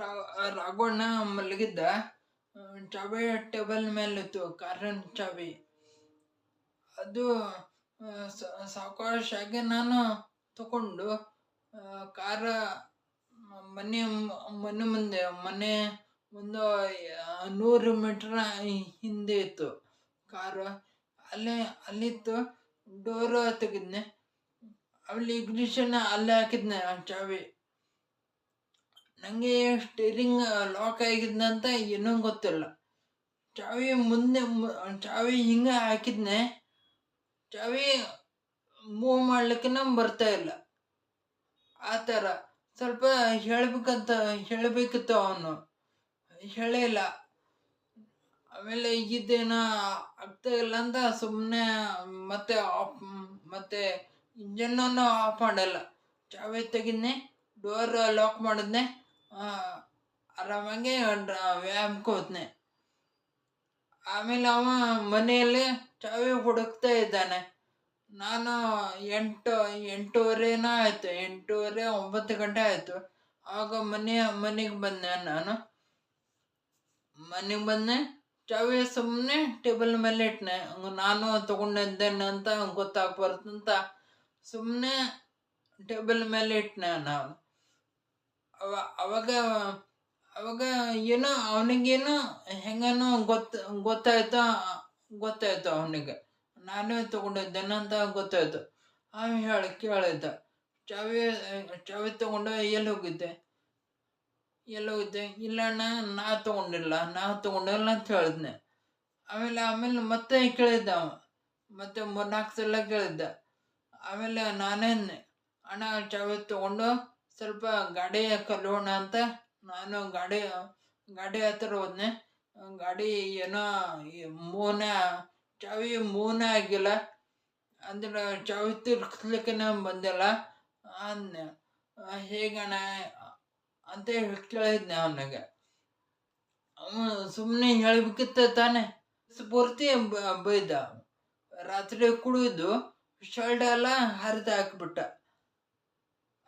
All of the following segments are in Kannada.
ರಾ- ರಾಘವಣ್ಣ ಮಲಗಿದ್ದ ಚಾವಿ ಟೇಬಲ್ ಮೇಲಿತ್ತು, ಕಾರಣ ಚಾವಿ ಅದು ಸಾವಕಾಶಾಗಿ ನಾನು ತಗೊಂಡು ಕಾರ, ಮನೆ ಮನೆ ಮುಂದೆ, ಮನೆ ಒಂದು ನೂರು ಮೀಟ್ರ್ ಹಿಂದೆ ಇತ್ತು ಕಾರು. ಅಲ್ಲೇ, ಅಲ್ಲಿತ್ತು, ಡೋರ್ ತೆಗೆದ್ನೆ. ಅಲ್ಲಿ ಇಗ್ನಿಷನ್ ಅಲ್ಲೇ ಹಾಕಿದ್ನೆ ಚಾವಿ ನನಗೆ ಸ್ಟೀರಿಂಗ್ ಲಾಕ್ ಆಗಿದ್ನಂತ ಏನೂ ಗೊತ್ತಿಲ್ಲ. ಚಾವಿ ಮುಂದೆ ಚಾವಿ ಹಿಂಗೆ ಹಾಕಿದ್ನೆ, ಚಾವಿ ಮೂವ್ ಮಾಡ್ಲಿಕ್ಕೆ ಬರ್ತಾ ಇಲ್ಲ. ಆ ಥರ. ಸ್ವಲ್ಪ ಹೇಳಬೇಕಂತ, ಹೇಳಬೇಕಿತ್ತು ಅವನು. ಹೇಳಿಲ್ಲ ಆಮೇಲೆ ಇದೇನ ಆಗ್ತಾ ಇಲ್ಲ ಅಂತ ಸುಮ್ಮನೆ ಮತ್ತೆ ಆಫ್ ಮತ್ತೆ ಇಂಜನ್ನನ್ನು ಆಫ್ ಮಾಡಲ್ಲ. ಚಾವಿ ತೆಗಿದ್ನೆ ಡೋರ್ ಲಾಕ್ ಮಾಡಿದ್ನೆ. ಆರಾಮಾಗಿ ವ್ಯಾಯಾಮಕ್ಕೆ ಹೋದ್ನೆ ಆಮೇಲೆ ಅವ ಮನೆಯಲ್ಲಿ ಚಾವಿ ಹುಡುಕ್ತಾ ಇದ್ದಾನೆ. ನಾನು ಎಂಟು, ಎಂಟೂವರೆನ ಆಯಿತು, ಎಂಟೂವರೆ ಒಂಬತ್ತು ಗಂಟೆ ಆಯಿತು. ಆಗ ಮನೆ, ಮನೆಗೆ ಬಂದೆ ನಾನು. ಮನೆಗೆ ಬಂದೆ, ಚಾವಿ ಸುಮ್ಮನೆ ಟೇಬಲ್ ಮೇಲೆ ಇಟ್ಟನೆ ನಾನು ತಗೊಂಡಿದ್ದೇನೆ ಅಂತ ಗೊತ್ತಾಗ್ಬಾರ್ದು ಅಂತ ಸುಮ್ಮನೆ ಟೇಬಲ್ ಮೇಲೆ ಇಟ್ಟನೆ ನಾನು. ಅವ, ಅವಾಗ ಅವಾಗ ಏನೋ ಅವನಿಗೇನೋ ಹೆಂಗನೋ ಗೊತ್ತ, ಗೊತ್ತಾಯ್ತು ಗೊತ್ತಾಯ್ತು ಅವನಿಗೆ. ನಾನೇ ತಗೊಂಡಿದ್ದೇನೆ ಅಂತ ಗೊತ್ತಾಯ್ತು. ಆಮೇಲೆ ಹೇಳಿ ಕೇಳಿದ್ದ ಚಾವಿ ಚಾವಿ ತಗೊಂಡು ಎಲ್ಲಿ ಹೋಗಿದ್ದೆ? ಎಲ್ಲಿ ಹೋಗಿದ್ದೆ? ಇಲ್ಲ ಅಣ್ಣ, ನಾ ತಗೊಂಡಿಲ್ಲ ನಾ ತಗೊಂಡಿಲ್ಲ ಅಂತ ಹೇಳಿದ್ನೆ. ಆಮೇಲೆ ಆಮೇಲೆ ಮತ್ತೆ ಕೇಳಿದ್ದ ಅವ. ಮತ್ತೆ ಮೂರ್ನಾಲ್ಕು ಸಲ ಕೇಳಿದ್ದ. ಆಮೇಲೆ ನಾನೇ ಅಣ್ಣ, ಚಾವಿ ತಗೊಂಡು ಸ್ವಲ್ಪ ಗಾಡಿ ಕಲಿಯೋಣ ಅಂತ ನಾನು ಗಾಡಿ ಗಾಡಿ ಹತ್ರ ಹೋದ್ನೆ. ಗಾಡಿ ಏನೋ ಮೂನ, ಚಾವಿ ಮೂನ ಆಗಿಲ್ಲ. ಅಂದ್ರೆ ಚಾವಿ ತಿರ್ಗಿಸ್ಲಿಕ್ಕೆ ಬಂದಿಲ್ಲ. ಅಂದೆ ಹೇಗಣ ಅಂತ ಕೇಳಿದ್ನೆ ಅವನಿಗೆ. ಅವನು ಸುಮ್ಮನೆ ಹೇಳಬೇಕಿತ್ತು ತಾನೆ. ಸ್ಫೂರ್ತಿ ಬೈದ. ರಾತ್ರಿ ಕುಡಿದು, ಶರ್ಟ್ ಎಲ್ಲ ಹರಿದು ಹಾಕ್ಬಿಟ್ಟ.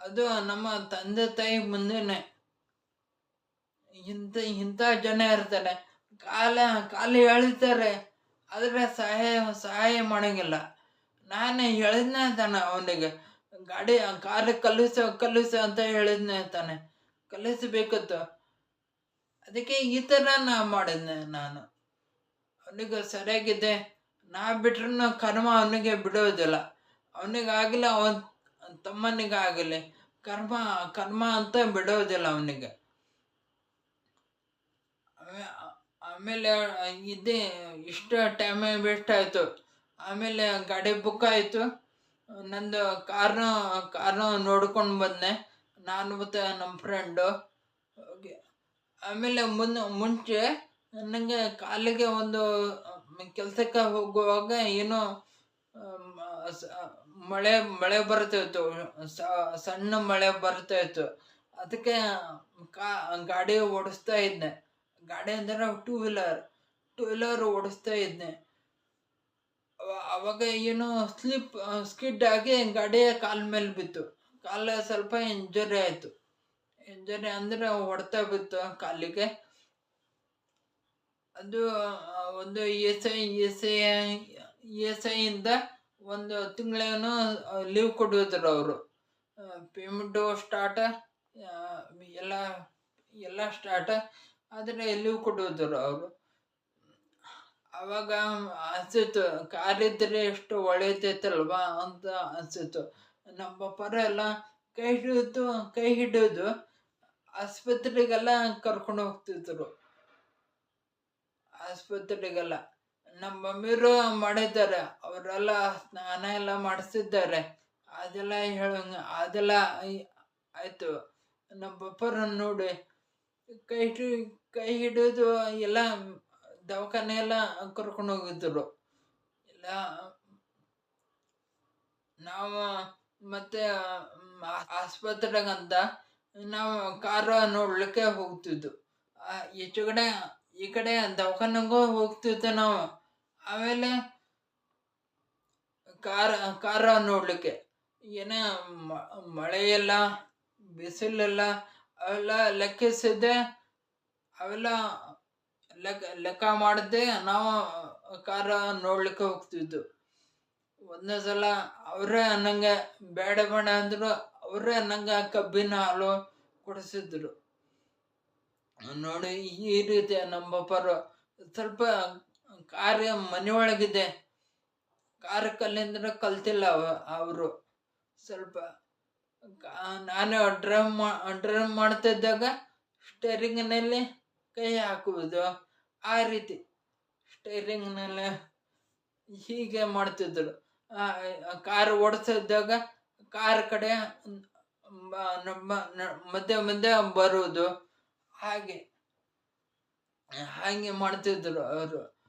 ಅದು ನಮ್ಮ ತಂದೆ ತಾಯಿ ಮುಂದೆನೆ. ಇಂಥ ಇಂಥ ಜನ ಇರ್ತಾರೆ. ಕಾಲ, ಕಾಲು ಎಳಿತಾರೆ ಆದರೆ ಸಹಾಯ ಸಹಾಯ ಮಾಡೋಂಗಿಲ್ಲ. ನಾನು ಹೇಳಿದ್ನೇ ತಾನೆ ಅವನಿಗೆ. ಗಾಡಿ ಕಾಲು ಕಲಿಸು ಕಲಿಸು ಅಂತ ಹೇಳಿದ್ನೇ ತಾನೆ. ಕಲಿಸಬೇಕಿತ್ತು ಅದಕ್ಕೆ ಈ ಥರ ನಾ ಮಾಡಿದ್ನೆ ನಾನು. ಅವನಿಗೆ ಸರಿಯಾಗಿದೆ. ನಾ ಬಿಟ್ರೂ ಕರ್ಮ ಅವನಿಗೆ ಬಿಡೋದಿಲ್ಲ. ಅವನಿಗಾಗಲಿ ಅವನ ತಮ್ಮನಿಗಾಗಲಿ. ಕರ್ಮ ಕರ್ಮ ಅಂತ ಬಿಡೋದಿಲ್ಲ ಅವನಿಗೆ. ಆಮೇಲೆ ಇದೇ ಇಷ್ಟು ಟೈಮ್ ವೇಸ್ಟ್ ಆಯಿತು. ಆಮೇಲೆ ಗಾಡಿ ಬುಕ್ ಆಯಿತು. ನಂದು ಕಾರ್ನ ಕಾರ್ನ ನೋಡ್ಕೊಂಡು ಬಂದೆ. ನಾನು ಮತ್ತು ನಮ್ಮ ಫ್ರೆಂಡು ಆಮೇಲೆ ಮುನ್, ಮುಂಚೆ ನನಗೆ ಕಾಲಿಗೆ ಒಂದು, ಕೆಲಸಕ್ಕೆ ಹೋಗುವಾಗ ಏನೋ ಮಳೆ ಮಳೆ ಬರ್ತಾ ಇತ್ತು. ಸಣ್ಣ ಮಳೆ ಬರ್ತಾ ಇತ್ತು. ಅದಕ್ಕೆ ಕಾ, ಗಾಡಿ ಓಡಿಸ್ತಾ ಇದ್ನೆ ಗಾಡಿ ಅಂದ್ರೆ ಟೂ ವೀಲರ್ ಟೂ ವೀಲರ್ ಓಡಿಸ್ತಾ ಇದ್ನೆ ಅವಾಗ ಏನು ಸ್ಲಿಪ್ ಸ್ಕಿಡ್ ಆಗಿ ಗಾಡಿಯ ಕಾಲ ಮೇಲೆ ಬಿತ್ತು. ಕಾಲ ಸ್ವಲ್ಪ ಇಂಜರಿ ಆಯಿತು. ಇಂಜರಿ ಅಂದರೆ ಹೊಡ್ತಾ ಬಿತ್ತು ಕಾಲಿಗೆ. ಅದು ಒಂದು S I S I S ಐಯಿಂದ ಒಂದು ತಿಂಗಳೇನು ಲೀವ್ ಕೊಟ್ಟಿದ್ರು ಅವರು. ಪೇಮೆಂಟು ಸ್ಟಾರ್ಟ ಎಲ್ಲ ಎಲ್ಲ ಸ್ಟಾರ್ಟ ಆದರೆ ಲೀವ್ ಕೊಟ್ಟಿದ್ರು ಅವರು. ಅವಾಗ ಅನಿಸಿತು ಕಾರಿದ್ದರೆ ಎಷ್ಟು ಒಳ್ಳೇದೈತಲ್ವಾ ಅಂತ ಅನಿಸಿತು ನಮ್ಮ ಪರ ಎಲ್ಲ ಕೈ ಹಿಡಿದು ಕೈ ಹಿಡಿದು ಆಸ್ಪತ್ರೆಗೆಲ್ಲ ಕರ್ಕೊಂಡು ಹೋಗ್ತಿದ್ರು. ಆಸ್ಪತ್ರೆಗೆಲ್ಲ. ನಮ್ಮ ಮಮ್ಮಿರು ಮಾಡಿದ್ದಾರೆ ಅವರೆಲ್ಲ ಸ್ನಾನ ಎಲ್ಲ ಮಾಡಿಸಿದ್ದಾರೆ. ಅದೆಲ್ಲ ಹೇಳಂಗ ಅದೆಲ್ಲ ಆಯ್- ಆಯ್ತು. ನಮ್ಮ ನೋಡಿ, ಕೈ ಹಿಡಿ, ಕೈ ಹಿಡಿದು ಎಲ್ಲ ದವಾಖಾನೆ ಎಲ್ಲ ಕರ್ಕೊಂಡು ಹೋಗಿದ್ರು. ಎಲ್ಲ, ನಾವು ಮತ್ತೆ ಆಸ್ಪತ್ರೆಗಂತ ನಾವು ಕಾರ ನೋಡ್ಲಿಕ್ಕೆ ಹೋಗ್ತಿದ್ದು ಕಡೆ, ಈ ಕಡೆ ದವಾಖಾನೆಗೂ ಹೋಗ್ತಿದ್ದೆ ನಾವು. ಆಮೇಲೆ ಕಾರ ಕಾರ ನೋಡಲಿಕ್ಕೆ. ಏನೇ ಮಳೆಯೆಲ್ಲ, ಬಿಸಿಲೆಲ್ಲ, ಅವೆಲ್ಲ ಲೆಕ್ಕಿಸಿದ್ದೆ ಅವೆಲ್ಲ ಲೆಕ್ಕ ಲೆಕ್ಕ ಮಾಡದೆ ನಾವು ಕಾರ ನೋಡ್ಲಿಕ್ಕೆ ಹೋಗ್ತಿದ್ದು. ಒಂದೇ ಸಲ ಅವರೇ ನಂಗೆ ಬೇಡ ಬೇಡ ಅಂದ್ರು ಅವರೇ ನಂಗೆ ಕಬ್ಬಿನ ಹಾಲು ಕೊಡಿಸಿದ್ರು. ನೋಡಿ ಈ ರೀತಿಯ ನಮ್ಮ ಸ್ವಲ್ಪ ಕಾರ್ಯ ಮನೆಯೊಳಗಿದೆ. ಕಾರ್ ಕಲ್ಲಿಂದ ಕಲ್ತಿಲ್ಲ ಅವರು. ಸ್ವಲ್ಪ ನಾನು ಡ್ರೈವ್ ಮಾ ಡ್ರೈವ್ ಮಾಡ್ತಿದ್ದಾಗ ಸ್ಟೇರಿಂಗ್ನಲ್ಲಿ ಕೈ ಹಾಕುವುದು. ಆ ರೀತಿ ಸ್ಟೇರಿಂಗ್ನಲ್ಲಿ ಹೀಗೆ ಮಾಡ್ತಿದ್ರು. ಕಾರ್ ಓಡಿಸಿದಾಗ ಕಾರ್ ಕಡೆ ನಮ್ಮ ಮಧ್ಯೆ ಮಧ್ಯೆ ಬರುವುದು. ಹಾಗೆ ಹಾಗೆ ಮಾಡ್ತಿದ್ರು ಅವರು.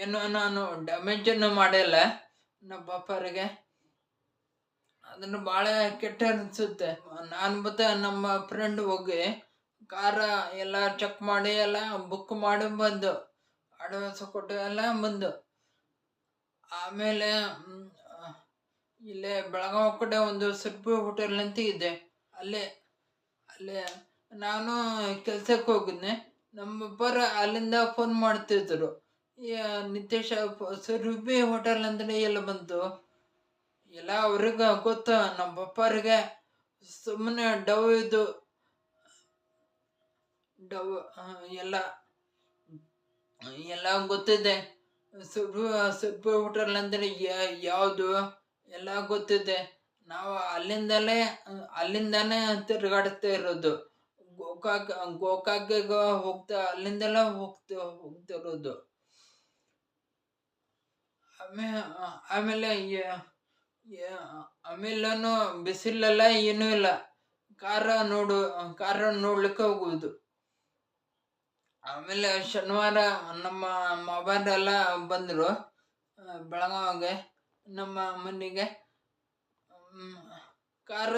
ಏನೋ ನಾನು ಡ್ಯಾಮೇಜನ್ನು ಮಾಡಿಲ್ಲ. ನಮ್ಮ ಪಾಪರಿಗೆ. ಅದನ್ನು ಭಾಳ ಕೆಟ್ಟ ಅನಿಸುತ್ತೆ. ನಾನು ಮತ್ತೆ ನಮ್ಮ ಫ್ರೆಂಡ್ ಹೋಗಿ ಕಾರ ಎಲ್ಲ ಚೆಕ್ ಮಾಡಿ, ಎಲ್ಲ ಬುಕ್ ಮಾಡಿ ಬಂದು ಅಡ್ವಾನ್ಸ್ ಕೊಟ್ಟು ಎಲ್ಲ ಬಂದು. ಆಮೇಲೆ ಇಲ್ಲೇ ಬೆಳಗಾವಿ ಕಡೆ ಒಂದು ಸುರ್ಪಿ ಹೋಟೆಲ್ ಅಂತ ಇದೆ. ಅಲ್ಲೇ ಅಲ್ಲೇ ನಾನು ಕೆಲ್ಸಕ್ಕೆ ಹೋಗಿದ್ದೆ. ನಮ್ಮ ಅಪ್ಪರ ಅಲ್ಲಿಂದ ಫೋನ್ ಮಾಡ್ತಿದ್ರು. ನಿತೇಶ ಸುರಭಿ ಹೋಟೆಲ್ ಅಂದ್ರೆ ಎಲ್ಲ ಬಂತು. ಎಲ್ಲ ಅವ್ರಿಗೆ ಗೊತ್ತು ನಮ್ಮ ಪಪ್ಪರಿಗೆ ಸುಮ್ಮನೆ ಡವ್ ಇದು. ಡವ್ ಎಲ್ಲ ಎಲ್ಲ ಗೊತ್ತಿದೆ. ಸುಬ್ಬು ಸುಬ್ಬು ಹೋಟೆಲ್ ಅಂದ್ರೆ ಯಾವುದು ಎಲ್ಲ ಗೊತ್ತಿದೆ. ನಾವು ಅಲ್ಲಿಂದಲೇ, ಅಲ್ಲಿಂದಾನೇ ತಿರುಗಾಡ್ತಾ ಇರೋದು. ಗೋಕಾಕ್ ಗೋಕಾಕ್ಗೆ ಹೋಗ್ತಾ, ಅಲ್ಲಿಂದಲೇ ಹೋಗ್ತಾ ಹೋಗ್ತಿರೋದು ಆಮೇಲೆ ಆಮೇಲೆ ಬಿಸಿಲೆಲ್ಲ ಏನೂ ಇಲ್ಲ. ಕಾರ ನೋಡು, ಕಾರ ನೋಡ್ಲಿಕ್ಕೆ ಹೋಗುವುದು. ಆಮೇಲೆ ಶನಿವಾರ ನಮ್ಮ ಮೊಬೈಲೆಲ್ಲ ಬಂದರು ಬೆಳಗಾವಿಗೆ, ನಮ್ಮ ಮನೆಗೆ ಕಾರ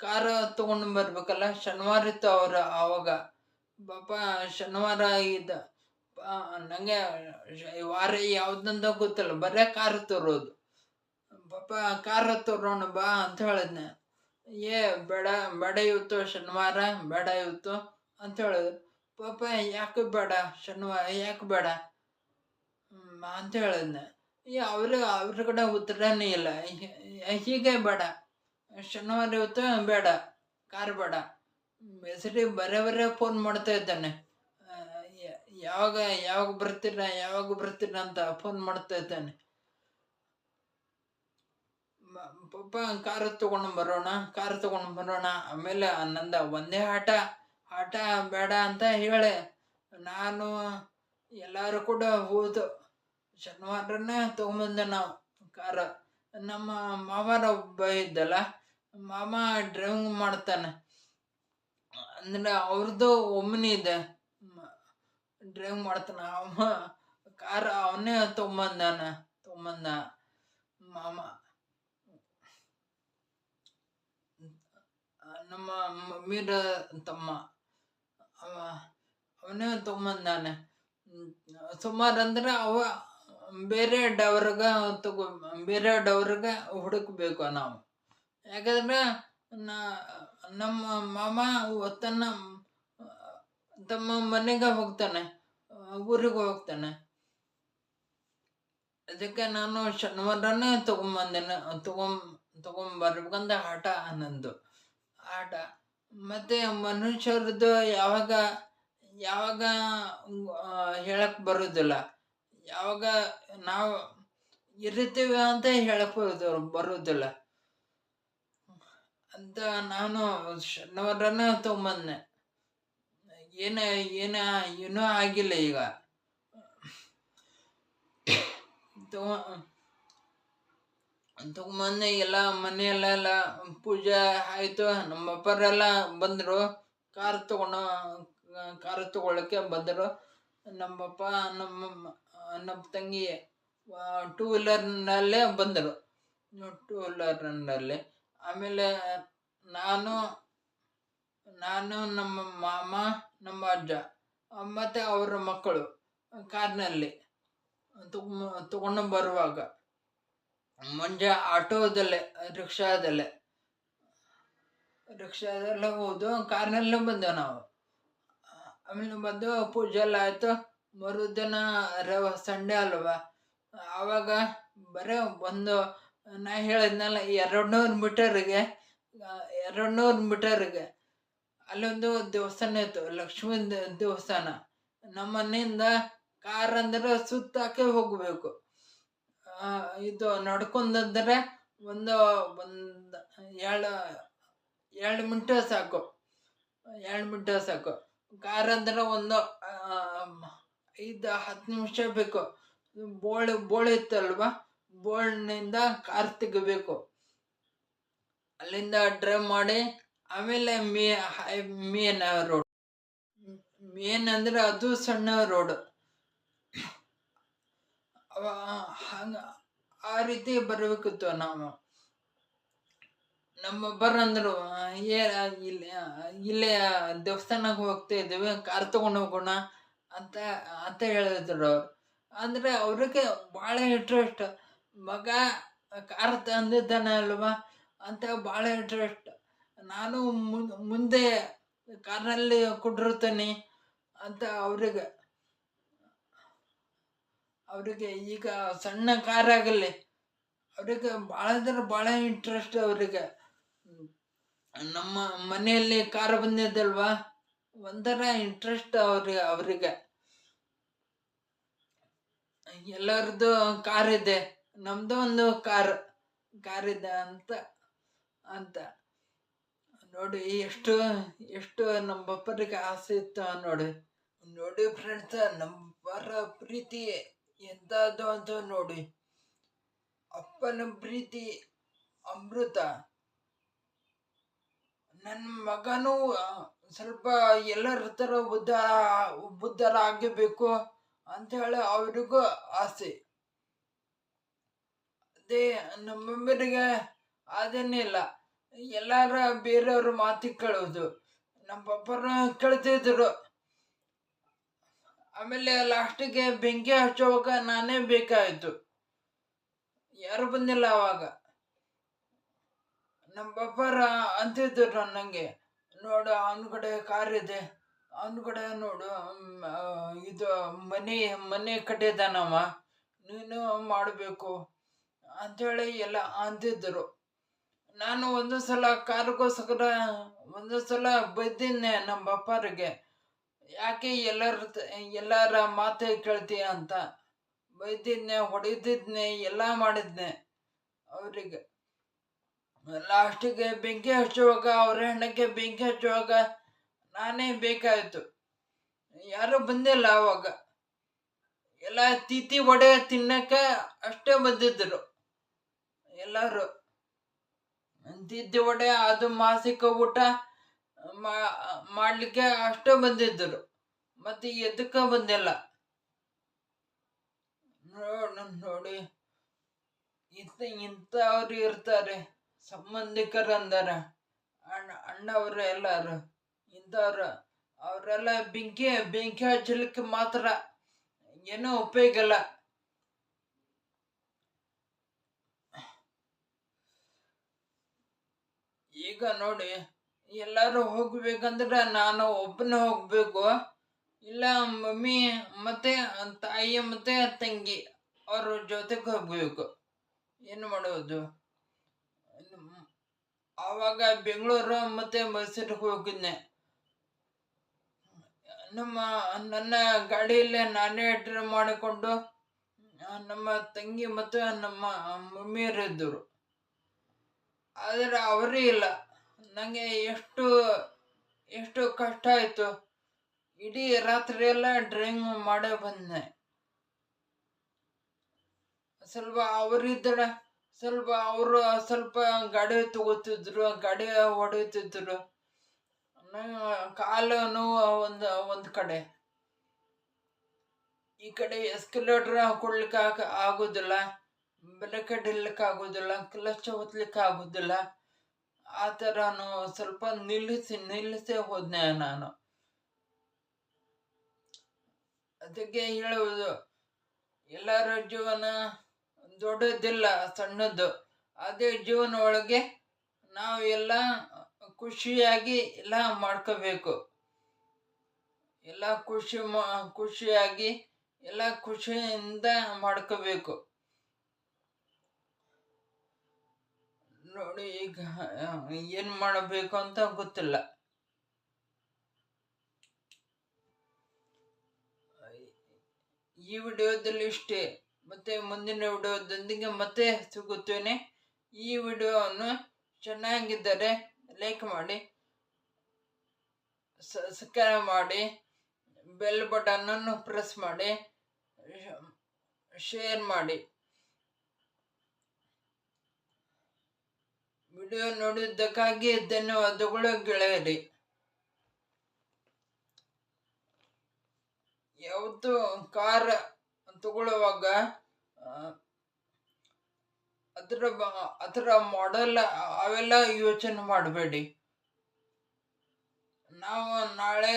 ಕಾರ ತಗೊಂಡು ಬರ್ಬೇಕಲ್ಲ, ಶನಿವಾರ ಇತ್ತು ಅವ್ರ ಆವಾಗ. ಪಾಪ ಶನಿವಾರ ಇದ್ದ ನನಗೆ ವಾರ ಯಾವುದಂತ ಗೊತ್ತಿಲ್ಲ. ಬರೇ ಕಾರ್ ತರೋದು. ಪಾಪ ಕಾರ್ ತೋರೋಣ ಬಾ ಅಂತ ಹೇಳಿದ್ನೆ. ಏ, ಬೇಡ ಬೇಡ ಇವತ್ತು, ಶನಿವಾರ, ಬೇಡ ಇವತ್ತು ಅಂತ ಹೇಳಿದ್ರು. ಪಾಪ ಯಾಕೆ ಬೇಡ, ಶನಿವಾರ ಯಾಕೆ ಬೇಡ? ಅಂತ ಹೇಳಿದ್ನೆ. ಈ ಅವ್ರ ಅವ್ರ ಕಡೆ ಉತ್ತರನೇ ಇಲ್ಲ. ಹೀಗೆ ಬೇಡ. ಶನಿವಾರ ಇವತ್ತು ಬೇಡ, ಕಾರ್ ಬೇಡ. ಹೆಸರಿ ಬರೇ ಬರೇ ಫೋನ್ ಮಾಡ್ತಾ ಇದ್ದಾನೆ. ಯಾವಾಗ ಯಾವಾಗ ಬರ್ತೀರ ಯಾವಾಗ ಬರ್ತೀರ ಅಂತ ಫೋನ್ ಮಾಡ್ತಾ ಇದ್ದಾನೆ. ಪಪ್ಪ ಪಾಪ ಕಾರ್ ತಗೊಂಡು ಬರೋಣ ಕಾರ್ ತಗೊಂಡು ಬರೋಣ. ಆಮೇಲೆ ನಂದ ಒಂದೇ ಆಟ ಆಟ ಬೇಡ ಅಂತ ಹೇಳಿ. ನಾನು ಎಲ್ಲರೂ ಕೂಡ ಹೋದು. ಶನಿವಾರನೇ ತೊಗೊಂಬಂದೆ ನಾವು ಕಾರ ನಮ್ಮ ಮಾವರ ಒಬ್ಬ ಇದ್ದಲ್ಲ, ಮಾಮ ಡ್ರೈವಿಂಗ್ ಮಾಡ್ತಾನೆ. ಅಂದ್ರೆ ಅವ್ರದ್ದು ಒಮ್ಮನಿ ಇದೆ. ಡ್ರೈವ್ ಮಾಡ್ತಾನ. ಅವ ಕಾರ್ ಅವನೇ ತೊಂಬಂದಾನ ತೊಂಬಂದ ಮಾಮ, ನಮ್ಮ ಮಮ್ಮಿರ ತಮ್ಮ, ಅವ, ಅವನೇ ತೊಗೊಂಬಂದಾನೆ. ಸುಮಾರು ಅಂದ್ರೆ ಅವ ಬೇರೆ ಡವ್ರಗ ತಗೋ, ಬೇರೆ ಡವ್ರಿಗೆ ಹುಡುಕ್ಬೇಕು ನಾವು. ಯಾಕಂದ್ರೆ ನಮ್ಮ ಮಾಮ ತನ್ನ ತಮ್ಮ ಮನೆಗೆ ಹೋಗ್ತಾನೆ ಊರಿಗೆ ಹೋಗ್ತಾನೆ. ಅದಕ್ಕೆ ನಾನು ಶನಿವಾರನೇ ತಗೊಂಬಂದೇನೆ, ತಗೊಂಬ ತಗೊಂಬರ್ಬೇಕಂದ ಆಟ ನಂದು. ಆಟ. ಮತ್ತೆ ಮನುಷ್ಯರದ್ದು ಯಾವಾಗ ಯಾವಾಗ ಹೇಳಕ್ಕೆ ಹೇಳಕ್ ಬರೋದಿಲ್ಲ. ಯಾವಾಗ ನಾವು ಇರ್ತೀವಿ ಅಂತ ಹೇಳಕ್ ಬರೋದು, ಬರೋದಿಲ್ಲ. ಅಂತ ನಾನು ಶನಿವಾರನೇ ತಗೊಂಬಂದೆ. ಏನ ಏನ, ಏನೂ ಆಗಿಲ್ಲ ಈಗ. ತಗೊ ತಗೊಂಬಂದೆ ಎಲ್ಲ ಮನೆಯಲ್ಲೆಲ್ಲ ಪೂಜೆ ಆಯಿತು. ನಮ್ಮಪ್ಪರೆಲ್ಲ ಬಂದರು. ಕಾರ್ ತಗೊಂಡು, ಕಾರ್ ತಗೊಳ್ಳೋಕ್ಕೆ ಬಂದರು. ನಮ್ಮಪ್ಪ ನಮ್ಮ ನಮ್ಮ ತಂಗಿ ಟೂ ವೀಲರ್ನಲ್ಲೇ ಬಂದರು. ಟೂ ವೀಲರ್ನಲ್ಲಿ ಆಮೇಲೆ ನಾನು ನಾನು ನಮ್ಮ ಮಾಮ, ನಮ್ಮ ಅಜ್ಜ, ಮತ್ತು ಅವರ ಮಕ್ಕಳು ಕಾರ್ನಲ್ಲಿ ತಗೊಂಡು ಬರುವಾಗ ಮುಂಜೆ ಆಟೋದಲ್ಲೇ, ರಿಕ್ಷಾದಲ್ಲೇ ರಿಕ್ಷಾದಲ್ಲೇ ಹೋದು, ಕಾರ್ನಲ್ಲೇ ಬಂದೆವು ನಾವು. ಆಮೇಲೆ ಬಂದು ಪೂಜೆ ಎಲ್ಲ ಆಯಿತು. ಮರುದಿನ ರವ ಸಂಡೇ ಅಲ್ವಾ, ಆವಾಗ ಬರೀ ಒಂದು ನಾ ಹೇಳಿದ್ನಲ್ಲ ಎರಡು ನೂರು ಮೀಟರ್ಗೆ ಎರಡು ನೂರು ಮೀಟರ್ಗೆ ಅಲ್ಲೊಂದು ದೇವಸ್ಥಾನ ಇತ್ತು, ಲಕ್ಷ್ಮೀ ದೇವಸ್ಥಾನ. ನಮ್ಮ ಮನೆಯಿಂದ ಕಾರ್ ಅಂದ್ರೆ ಸುತ್ತಾಕೆ ಹೋಗಬೇಕು. ಇದು ನಡ್ಕೊಂಡಂದ್ರೆ ಒಂದು ಒಂದು ಎರಡು ಎರಡು ಮಿಂಟ ಸಾಕು. ಎರಡು ಮಿಂಟ ಸಾಕು. ಕಾರ್ ಅಂದ್ರೆ ಒಂದು ಐದು, ಹತ್ತು ನಿಮಿಷ ಬೇಕು. ಬೋಳ್ ಬೋಳ್ ಇತ್ತಲ್ವಾ? ಬೋಳ್ನಿಂದ ಕಾರ್ ತೆಗಿಬೇಕು. ಅಲ್ಲಿಂದ ಡ್ರೈವ್ ಮಾಡಿ ಆಮೇಲೆ ಮೇ ಮೇನ್ ರೋಡ್. ಮೇನ್ ಅಂದ್ರೆ ಅದು ಸಣ್ಣ ರೋಡ್. ಆ ರೀತಿ ಬರಬೇಕಿತ್ತು ನಾವು. ನಮ್ಮ ಬರಂದ್ರು ಏ ಇಲ್ಲಿ ಇಲ್ಲೇ ದೇವಸ್ಥಾನಕ್ಕೆ ಹೋಗ್ತಾ ಇದ್ದೀವಿ ಕಾರ್ ತಗೊಂಡು ಹೋಗೋಣ ಅಂತ ಅಂತ ಹೇಳಿದ್ರು ಅವ್ರು. ಅಂದರೆ ಅವ್ರಿಗೆ ಭಾಳ ಇಂಟ್ರೆಸ್ಟ್. ಮಗ ಕಾರ್ ತಂದಿದ್ದಾನೆ ಅಲ್ವಾ ಅಂತ ಭಾಳ ಇಂಟ್ರೆಸ್ಟ್. ನಾನು ಮುಂದೆ ಕಾರ್ನಲ್ಲಿ ಕುಡಿರ್ತೀನಿ ಅಂತ ಅವ್ರಿಗೆ, ಅವರಿಗೆ ಈಗ ಸಣ್ಣ ಕಾರ್ ಆಗಲಿ ಅವ್ರಿಗೆ ಭಾಳ ಅಂದ್ರೆ ಭಾಳ ಇಂಟ್ರೆಸ್ಟ್ ಅವರಿಗೆ. ನಮ್ಮ ಮನೆಯಲ್ಲಿ ಕಾರ್ ಬಂದಿದ್ದಲ್ವಾ ಒಂಥರ ಇಂಟ್ರೆಸ್ಟ್ ಅವ್ರಿಗೆ, ಅವರಿಗೆ. ಎಲ್ಲರದ್ದು ಕಾರ್ ಇದೆ ನಮ್ದು ಒಂದು ಕಾರ್ ಕಾರ್ ಇದೆ ಅಂತ ಅಂತ. ನೋಡಿ, ಎಷ್ಟು ಎಷ್ಟು ನಮ್ಮ ಬಪ್ಪರಿಗೆ ಆಸೆ ಇತ್ತು ನೋಡಿ. ನೋಡಿ ಫ್ರೆಂಡ್ಸ್ ನಮ್ಮ ಬರ ಪ್ರೀತಿ ಎಂಥದ್ದು ಅಂತ ನೋಡಿ. ಅಪ್ಪನ ಪ್ರೀತಿ ಅಮೃತ. ನನ್ನ ಮಗನೂ ಸ್ವಲ್ಪ ಎಲ್ಲರ ಥರ ಉದ್ಧಾರ ಉದ್ಧಾರ ಆಗಬೇಕು ಅಂಥೇಳಿ ಅವರಿಗೂ ಆಸೆ. ಅದೇ ನಮ್ಮಮ್ಮರಿಗೆ ಅದೇನಿಲ್ಲ ಎಲ್ಲಾರ ಬೇರೆಯವ್ರ ಮಾತಿಗೆ ಕೇಳೋದು. ನಮ್ಮ ಪಪ್ಪರ ಕೇಳ್ತಿದ್ರು ಆಮೇಲೆ ಲಾಸ್ಟಿಗೆ ಬೆಂಕಿ ಹಚ್ಚೋವಾಗ ನಾನೇ ಬೇಕಾಯಿತು. ಯಾರು ಬಂದಿಲ್ಲ ಅವಾಗ. ನಮ್ಮ ಪಪ್ಪರ ಅಂತಿದ್ರು ನನಗೆ ನೋಡು, ಅವನ ಕಡೆ ಕಾರ್ ಇದೆ. ಅವನ ಕಡೆ ನೋಡು ಇದು ಮನೆ ಮನೆ ಕಟ್ಟಿದಾನವ ನೀನು ಮಾಡಬೇಕು. ಅಂಥೇಳಿ ಎಲ್ಲ ಅಂತಿದ್ರು. ನಾನು ಒಂದು ಸಲ ಕಾರ್ಗೋಸ್ಕರ ಒಂದು ಸಲ ಬೈದಿದ್ದೆ ನಮ್ಮ ಅಪ್ಪರಿಗೆ. ಯಾಕೆ ಎಲ್ಲರ ಎಲ್ಲರ ಮಾತೆ ಕೇಳ್ತೀಯ ಅಂತ? ಬೈದಿದ್ನೆ ಹೊಡಿತಿದ್ನೆ ಎಲ್ಲ ಮಾಡಿದ್ನೆ ಅವರಿಗೆ. ಲಾಸ್ಟಿಗೆ ಬೆಂಕಿ ಹಚ್ಚುವಾಗ, ಅವ್ರ ಹೆಣ್ಣಕ್ಕೆ ಬೆಂಕಿ ಹಚ್ಚುವಾಗ ನಾನೇ ಬೇಕಾಯಿತು. ಯಾರು ಬಂದಿಲ್ಲ ಅವಾಗ. ಎಲ್ಲ ತಿಥಿ ಒಡೆ ತಿನ್ನಕ್ಕೆ ಅಷ್ಟೇ ಬಂದಿದ್ದರು ಎಲ್ಲರೂ. ತಿಥಿ ಒಡೆ, ಅದು ಮಾಸಿಕ ಊಟ ಮಾಡ್ಲಿಕ್ಕೆ ಅಷ್ಟೇ ಬಂದಿದ್ದರು. ಮತ್ತೆ ಎದಕ್ಕ ಬಂದಿಲ್ಲ. ನೋಡಿ, ಇಂಥ, ಇಂಥವ್ರು ಇರ್ತಾರೆ ಸಂಬಂಧಿಕರು ಅಂದಾರ ಅಣ್ಣ, ಅಣ್ಣವರು ಎಲ್ಲರು, ಇಂಥವ್ರು, ಅವರೆಲ್ಲ ಬೆಂಕಿ ಬೆಂಕಿ ಹಚ್ಚಲಿಕ್ಕೆ ಮಾತ್ರ ಏನೂ ಉಪಯೋಗ ಇಲ್ಲ. ಈಗ ನೋಡಿ, ಎಲ್ಲರೂ ಹೋಗ್ಬೇಕಂದ್ರೆ ನಾನು ಒಬ್ಬನೇ ಹೋಗಬೇಕು. ಇಲ್ಲ, ಮಮ್ಮಿ ಮತ್ತೆ ತಾಯಿ ಮತ್ತೆ ತಂಗಿ, ಅವ್ರ ಜೊತೆಗೆ ಹೋಗ್ಬೇಕು. ಏನು ಮಾಡೋದು? ಆವಾಗ ಬೆಂಗಳೂರು ಮತ್ತೆ ಮೈಸೂರಿಗೆ ಹೋಗಿದ್ದೆ ನಮ್ಮ, ನನ್ನ ಗಾಡಿಯಲ್ಲೇ ನಾನೇ ಡ್ರೈವ್ ಮಾಡಿಕೊಂಡು, ನಮ್ಮ ತಂಗಿ ಮತ್ತು ನಮ್ಮ ಮಮ್ಮಿಯರಿದ್ದರು ಆದರೆ ಅವರೇ ಇಲ್ಲ. ನನಗೆ ಎಷ್ಟು ಎಷ್ಟು ಕಷ್ಟ ಆಯಿತು. ಇಡೀ ರಾತ್ರಿ ಎಲ್ಲ ಡ್ರಾಯಿಂಗ್ ಮಾಡೇ ಬಂದೆ. ಸ್ವಲ್ಪ ಅವರಿದ್ದರೆ ಸ್ವಲ್ಪ ಅವರು ಸ್ವಲ್ಪ ಗಾಡಿ ತಗೋತಿದ್ರು, ಗಾಡಿ ಹೊಡೆಯುತ್ತಿದ್ರು ಕಾಲು ನೋವು ಒಂದು ಒಂದು ಕಡೆ. ಈ ಕಡೆ ಎಸ್ಕಲೇಟ್ರ್ ಕೊಡ್ಲಿಕ್ಕೆ ಆಗೋದಿಲ್ಲ. ಹಿಡಿಲಿಕ್ಕೆ ಆಗೋದಿಲ್ಲ ಕ್ಲಚ್ ಒತ್ತಲಿಕ್ಕೆ ಆಗೋದಿಲ್ಲ ಆ ಥರನು ಸ್ವಲ್ಪ ನಿಲ್ಲಿಸಿ, ನಿಲ್ಲಿಸೇ ಹೋದ್ನೆ ನಾನು. ಅದಕ್ಕೆ ಹೇಳುವುದು, ಎಲ್ಲರ ಜೀವನ ದೊಡ್ಡದಿಲ್ಲ, ಸಣ್ಣದು. ಅದೇ ಜೀವನ ಒಳಗೆ ನಾವು ಎಲ್ಲ ಖುಷಿಯಾಗಿ ಎಲ್ಲ ಮಾಡ್ಕೋಬೇಕು. ಎಲ್ಲ ಖುಷಿ ಮಾ, ಖುಷಿಯಾಗಿ ಎಲ್ಲ ಖುಷಿಯಿಂದ ಮಾಡ್ಕೋಬೇಕು. ನೋಡಿ ಈಗ ಏನು ಮಾಡಬೇಕು ಅಂತ ಗೊತ್ತಿಲ್ಲ. ಈ ವಿಡಿಯೋದಲ್ಲಿ ಇಷ್ಟೇ. ಮತ್ತೆ ಮುಂದಿನ ವಿಡಿಯೋದೊಂದಿಗೆ ಮತ್ತೆ ಸಿಗುತ್ತೇನೆ. ಈ ವಿಡಿಯೋವನ್ನು ಚೆನ್ನಾಗಿದ್ದರೆ ಲೈಕ್ ಮಾಡಿ, ಸಬ್ಸ್ಕ್ರೈಬ್ ಮಾಡಿ, ಬೆಲ್ ಬಟನನ್ನು ಪ್ರೆಸ್ ಮಾಡಿ ಶೇರ್ ಮಾಡಿ. ವಿಡಿಯೋ ನೋಡಿದ್ದಕ್ಕಾಗಿ ಧನ್ಯವಾದಗಳು ಗೆಳೆಯರಿ. ಯಾವತ್ತು ಕಾರ್ ತಗೊಳ್ಳುವಾಗ ಅದರ ಅದರ ಮಾಡೆಲ್ ಅವೆಲ್ಲ ಯೋಚನೆ ಮಾಡಬೇಡಿ. ನಾವು ನಾಳೆ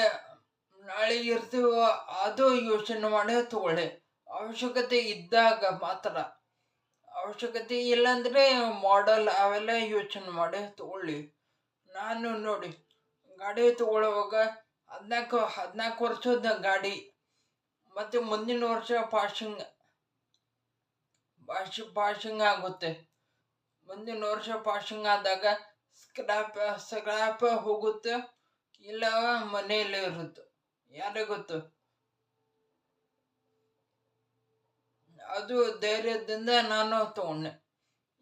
ನಾಳೆ ಇರ್ತೀವೋ ಅದು ಯೋಚನೆ ಮಾಡೇ ತಗೊಳ್ಳಿ. ಅವಶ್ಯಕತೆ ಇದ್ದಾಗ ಮಾತ್ರ. ಅವಶ್ಯಕತೆ ಇಲ್ಲಾಂದ್ರೆ ಮಾಡಲ್ ಅವೆಲ್ಲ ಯೋಚನೆ ಮಾಡಿ ತಗೊಳ್ಳಿ. ನಾನು ನೋಡಿ, ಗಾಡಿ ತಗೊಳ್ಳುವಾಗ ಹದಿನಾಲ್ಕು ಹದಿನಾಲ್ಕು ವರ್ಷದ ಗಾಡಿ, ಮತ್ತು ಮುಂದಿನ ವರ್ಷ ಪಾಶಿಂಗ್ ಪಾಶ್ ಪಾಶಿಂಗ್ ಆಗುತ್ತೆ. ಮುಂದಿನ ವರ್ಷ ಪಾಶಿಂಗ್ ಆದಾಗ ಸ್ಕ್ರ್ಯಾಪ್ ಸ್ಕ್ರ್ಯಾಪ್ ಹೋಗುತ್ತೆ, ಇಲ್ಲ ಮನೆಯಲ್ಲೇ ಇರುತ್ತೆ. ಯಾರಿಗೆ ಗೊತ್ತು? ಅದು ಧೈರ್ಯದಿಂದ ನಾನು ತಗೊಂಡೆ.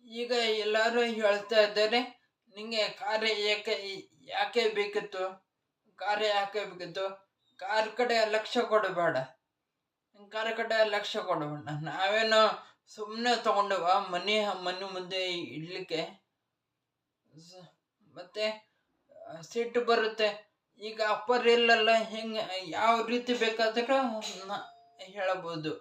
ಈಗ ಎಲ್ಲರೂ ಹೇಳ್ತಾ ಇದ್ದಾರೆ ನಿಮಗೆ ಕಾರ್ ಯಾಕೆ ಯಾಕೆ ಬೇಕಿತ್ತು? ಕಾರ್ ಯಾಕೆ ಬೇಕಿತ್ತು? ಕಾರ್ ಕಡೆ ಲಕ್ಷ್ಯ ಕೊಡಬೇಡ ಕಾರ್ ಕಡೆ ಲಕ್ಷ್ಯ ಕೊಡಬೇಡ ನಾವೇನು ಸುಮ್ಮನೆ ತಗೊಂಡವ, ಮನೆ ಮನೆ ಮುಂದೆ ಇಡಲಿಕ್ಕೆ. ಮತ್ತೆ ಸಿಟ್ಟು ಬರುತ್ತೆ. ಈಗ ಅಪ್ಪರ್ ಇಲ್ಲಲ್ಲ ಹೆಂಗೆ, ಯಾವ ರೀತಿ ಬೇಕಾದರೂ ಹೇಳಬಹುದು